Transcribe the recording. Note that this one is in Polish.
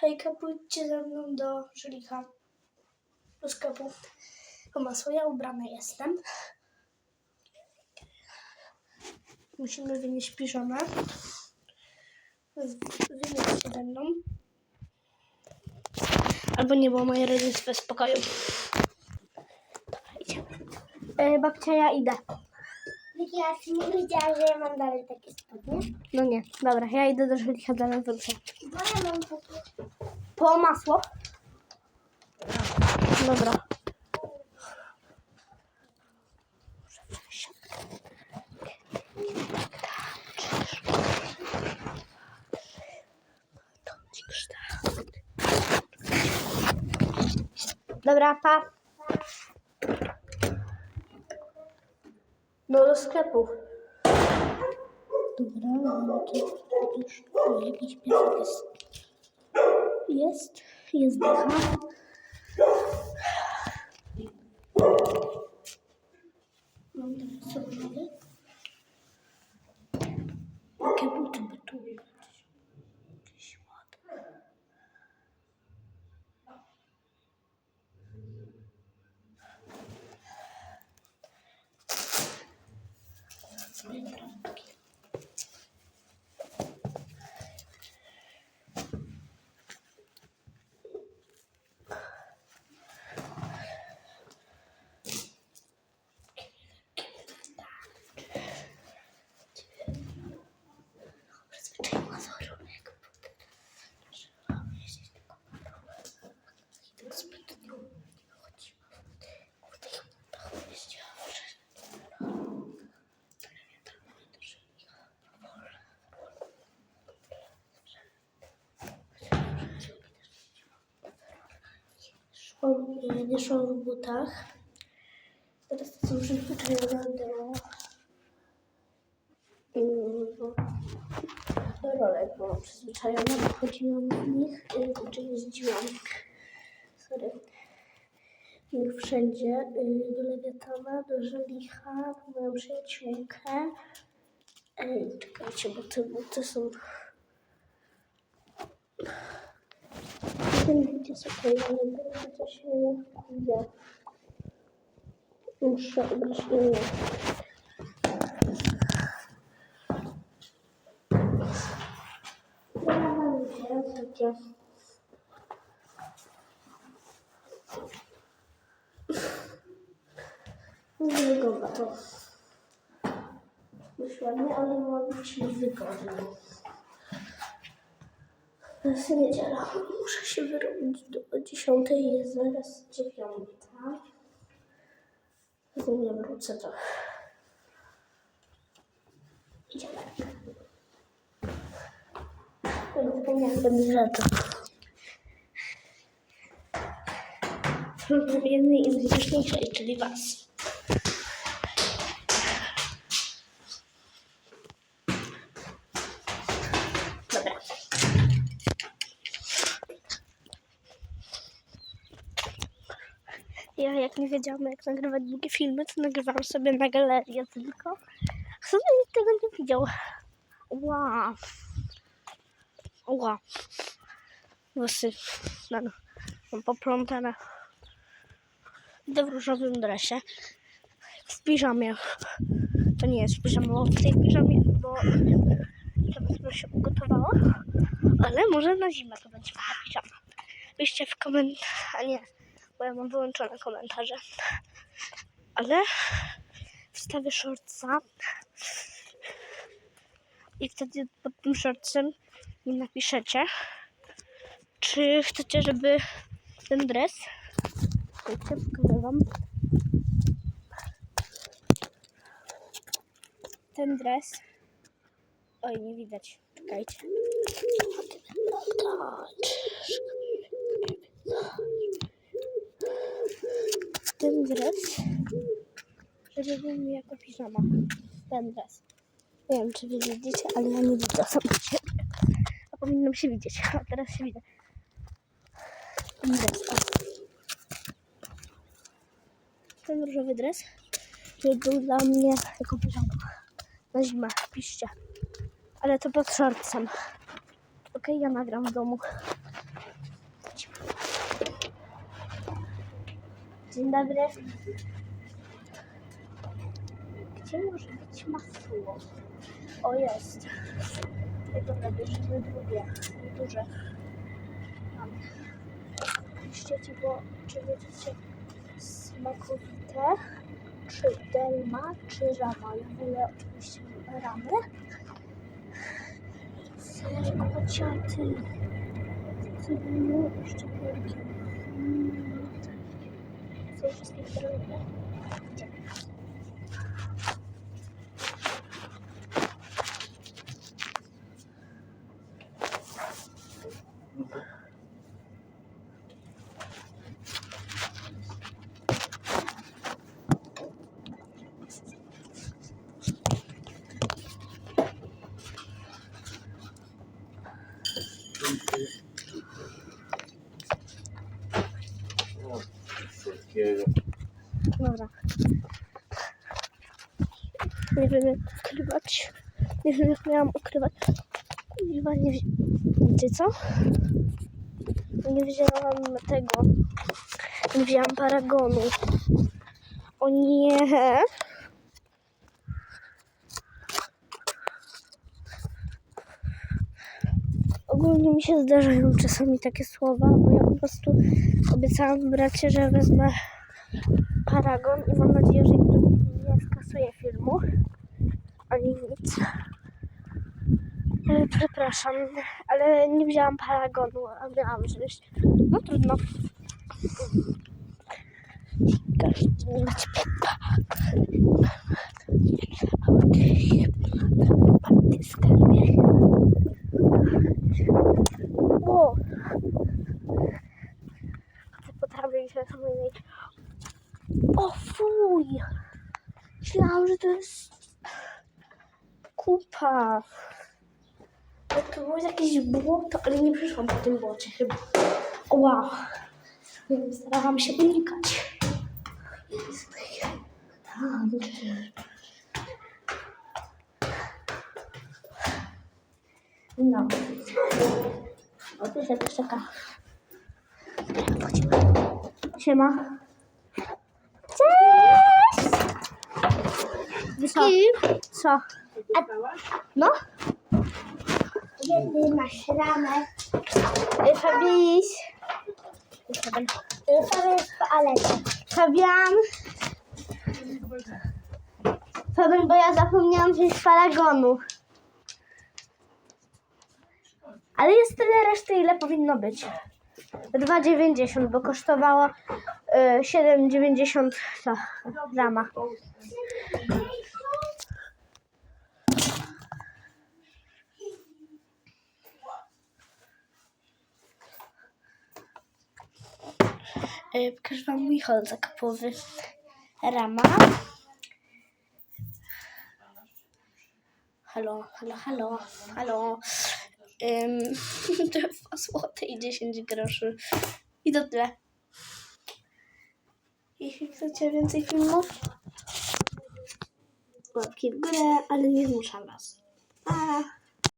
Hejka, pójdźcie ze mną do żelicha. Do sklepu. Po masło, ja ubrana jestem. Musimy wynieść piżamę. Wynieść się ze mną. Albo nie, bo moje rodzice w spokoju. Dobra, idziemy. E, babcia, ja idę. Ja nie wiedziała, że ja mam dalej takie spodnie. No nie, dobra, ja idę do żelicha, zaraz wrócę. Bo ja mam takie... Po masło. Dobra. Dobra, pa. No do sklepu. Dobra, mamy tu jakiś piesek jest. Jest, jest dycha. Szłam w butach. Teraz to są przyzwyczajone do do do rolek byłam przyzwyczajona, bo chodziłam w nich, y, czy jeździłam, sorry, wszędzie, y, do Lewiatana, do Żelicha, po moją przyjaciółkę. Ej, czekajcie, bo te buty są... Buty są kolejne, coś nie widzę. Muszę ubrać inne. Takie. Nie wygląda to. Już ładnie, ale ma być niewygodnie. Teraz niedziela. Muszę się wyrobić do 10. Jest zaraz 9. Zanim wrócę, to idziemy. Zapomniałam pewnych rzeczy. Jednej i najważniejszej, czyli was. Ja jak nie wiedziałam jak nagrywać długie filmy, to nagrywałam sobie na galerię tylko. Sumie nikt tego nie widział. Wow. Ła. Włosy. No. Mam poplątane. Idę w różowym dresie. W piżamie. To nie jest piżama, w tej piżamie, bo to się ugotowała. Ale może na zimę to będzie piżama. Piszcie w komentarzach. A nie, bo ja mam wyłączone komentarze. Ale wstawię shortsa. I wtedy pod tym shortsem mi napiszecie, czy chcecie, żeby ten dres, wiecie, pokażę wam, ten dres, oj, nie widać, czekajcie, ten dres, mi jako piżama, ten dres. Nie wiem, czy wy widzicie, ale ja nie widzę sam. A powinnam się widzieć. A teraz się widzę. Ten dres. O. Ten różowy dres był dla mnie jako piżama. Na zimę, piszcie. Ale to pod shortsem. Okej, ja nagram w domu. Dzień dobry. Gdzie może być masło? O, jest. Ej, dobra, bierzemy drugie. Duże. Mam. Piszcie, bo czy będziecie smakowite, czy delma, czy rama. Ja wolę oczywiście ramy. Ser kociaty. Cebulu i szczypiorki. Mm. Są wszystkie zdrowe. O, słodkiego. Dobra. Nie wiem jak ukrywać. Nie wiem jak miałam ukrywać. Kuźwa, nie Wiecie co? Nie wzięłam tego. Nie wzięłam paragonu. O nie. Ogólnie mi się zdarzają czasami takie słowa, bo ja po prostu obiecałam bracie, że wezmę Paragon i mam nadzieję, że nie skasuje filmu. Ani nic. E, Przepraszam, ale nie wzięłam Paragonu, a miałam wziąć. No trudno. Każdy. O! Chcę potrafię się samej o fuj! Myślałam, że to jest kupa. To było jakieś błoto, ale nie przyszłam po tym błocie chyba. Wow. Starałam się unikać. No. O, tu jest jakaś taka... Siema. Co? Co? No? Gdzie ty masz ramę? Fabiś. To jest w toalecie. Fabian. Fabian, bo ja zapomniałam wziąć paragonu. Ale jest tyle reszty, ile powinno być. 2,90, bo kosztowało y, 7,90 ta rama. Pokażę wam mój hol zakupowy. Rama. Halo, halo, halo, halo. Ym, 2 złote i 10 groszy. I to tyle. Jeśli chcecie więcej filmów, łapki w górę, ale nie zmuszam was. Pa!